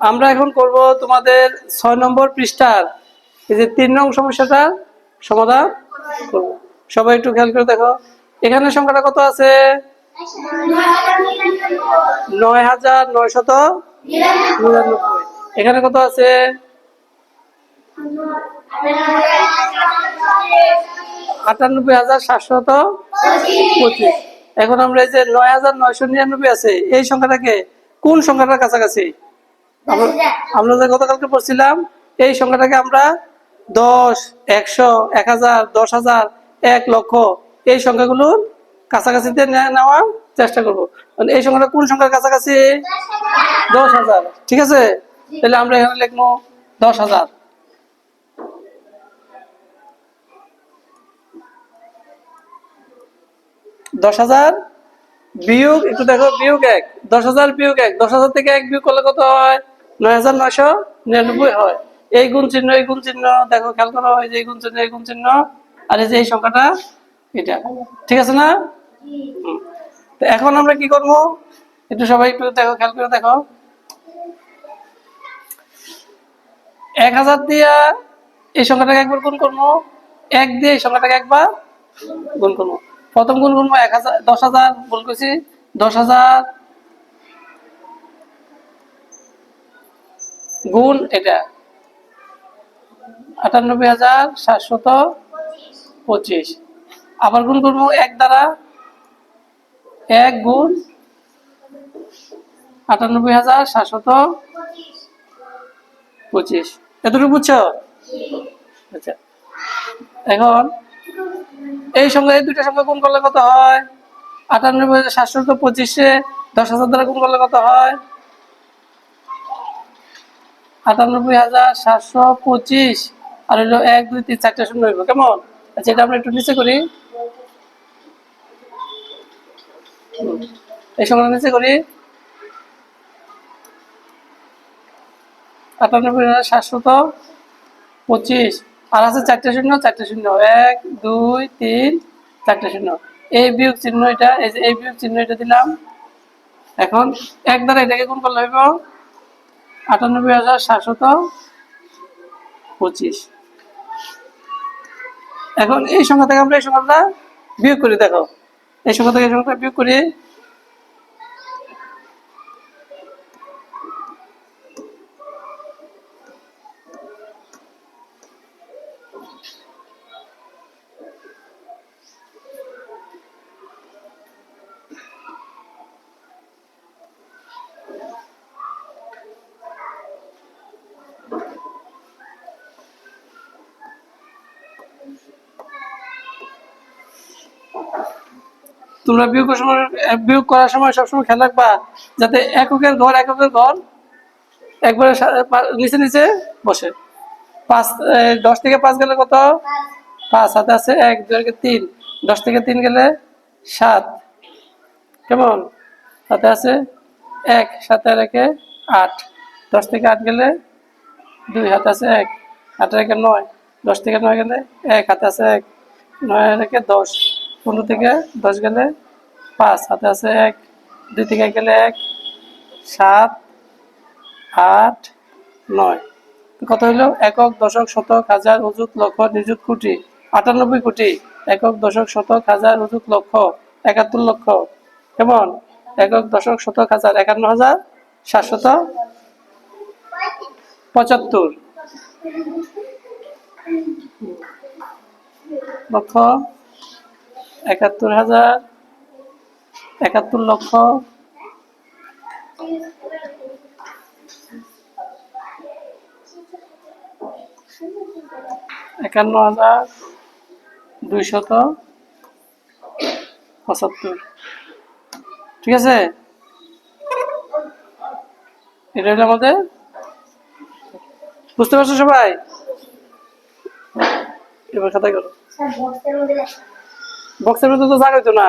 আমরা এখন করব তোমাদের ছয় নম্বর পৃষ্ঠার। এই যে তিন নং সমস্যাটা, সমাধান সবাই একটু খেয়াল করে দেখো। এখানে সংখ্যাটা কত আছে? নয় হাজার নয়শত নিরানব্বই। এখানে কত আছে? আটানব্বই হাজার সাতশত পঁচিশ। এখন আমরা এই যে নয় হাজার নয়শো নিরানব্বই আছে, এই সংখ্যাটাকে কোন সংখ্যাটার কাছাকাছি? আমরা- যে গতকালকে পড়ছিলাম, এই সংখ্যাটাকে আমরা দশ, একশো, এক হাজার, দশ হাজার, এক লক্ষ, এই সংখ্যাগুলোর কাছাকাছিতে নেওয়ার চেষ্টা করব। মানে এই সংখ্যাটা কোন সংখ্যার কাছাকাছি? দশ হাজার। ঠিক আছে? তাহলে আমরা এখানে লিখব দশ হাজার। দশ হাজার বিয়োগ, একটু দেখো, বিয়োগ এক। দশ হাজার বিয়োগ এক। দশ হাজার থেকে এক বিয়োগ করলে কত হয়? নয় হাজার নয়শো নিরানব্বই হয়। এই গুণ চিহ্ন, এই গুণ চিহ্ন, দেখো খেয়াল করো, এই যে এই গুণ চিহ্ন, এই গুণ চিহ্ন, আর এই যে এই সংখ্যাটা, এটা। ঠিক আছে না? এখন আমরা কি করব? একটু সবাই একটু দেখো, খেয়াল করে দেখো। এক হাজার দিয়া এই সংখ্যাটাকে একবার গুণ করব। এক দিয়ে এই সংখ্যাটাকে একবার গুণ করব। প্রথম গুণ গুনবো এক হাজার, দশ হাজার, ভুল করছি। দশ হাজার গুণ এটা। আটানব্বই হাজার সাতশত পঁচিশ। আবার গুণ করব এক দ্বারা। এক গুণ আটানব্বই হাজার সাতশত পঁচিশ। এতটুকু বুঝছ? আচ্ছা। এখন এই সঙ্গে এই দুইটা সংখ্যা গুণ করলে কত হয়? আটানব্বই হাজার সাতশত পঁচিশে দশ হাজার দ্বারা গুণ করলে কত হয়? আটানব্বই হাজার সাতশো পঁচিশ আর হইল এক, দুই, তিন, চারটে শূন্য হইব। কেমন? আচ্ছা এটা আমরা একটু নিচে করি। এই সংখ্যাটা নিচে করি। আটানব্বই হাজার সাতশত পঁচিশ। আর আছে চারটে শূন্য চারটে শূন্য। এক, দুই, তিন, চারটে শূন্য। এই বিয়োগ চিহ্ন এটা, এই যে এই বিয়োগ চিহ্ন এটা দিলাম। এখন এক দ্বারা এটাকে গুণ করলে হইব আটানব্বই হাজার সাতশত পঁচিশ। এখন এই সংখ্যা থেকে আমরা এই সংখ্যাটা বিয়োগ করি দেখো এই সংখ্যা থেকে এই সংখ্যাটা বিয়োগ করি তোমরা বিয়োগ সময় বিয়োগ করার সময় সবসময় খেয়াল রাখবা যাতে এককের ঘর এককের ঘর একবারে নিচে নিচে বসে। পাঁচ দশ থেকে পাঁচ গেলে কত? পাঁচ হাতে আছে এক, দুই তিন। দশ থেকে তিন গেলে সাত। কেমন? সাথে আছে এক সাথে আর একে আট। দশ থেকে আট গেলে দুই হাতে আছে এক। আটের একে নয়। দশ থেকে নয় গেলে এক হাতে আছে এক। নয় রেখে দশ। পনেরো থেকে দশ গেলে পাঁচ হাতে আছে এক, দুই থেকে গেলে এক, সাত, আট, নয়। কত হইল? একক, দশক, শতক, হাজার, অযুত, লক্ষ, নিযুত কোটি। আটানব্বই কোটি। একক, দশক, শতক, হাজার, অযুত, লক্ষ, একাত্তর লক্ষ। কেমন? একক, দশক, শতক, হাজার, একান্ন হাজার, সাতশত পঁচাত্তর। লক্ষ একাত্তর হাজার, একাত্তর লক্ষ, একান্ন হাজার দুইশত পঁচাত্তর। ঠিক আছে? এটা হলো আমাদের। বুঝতে পারছ সবাই? এবার খাতায় করো। বক্সের মধ্যে লেখা বক্সের মধ্যে তো জায়গা হইতো না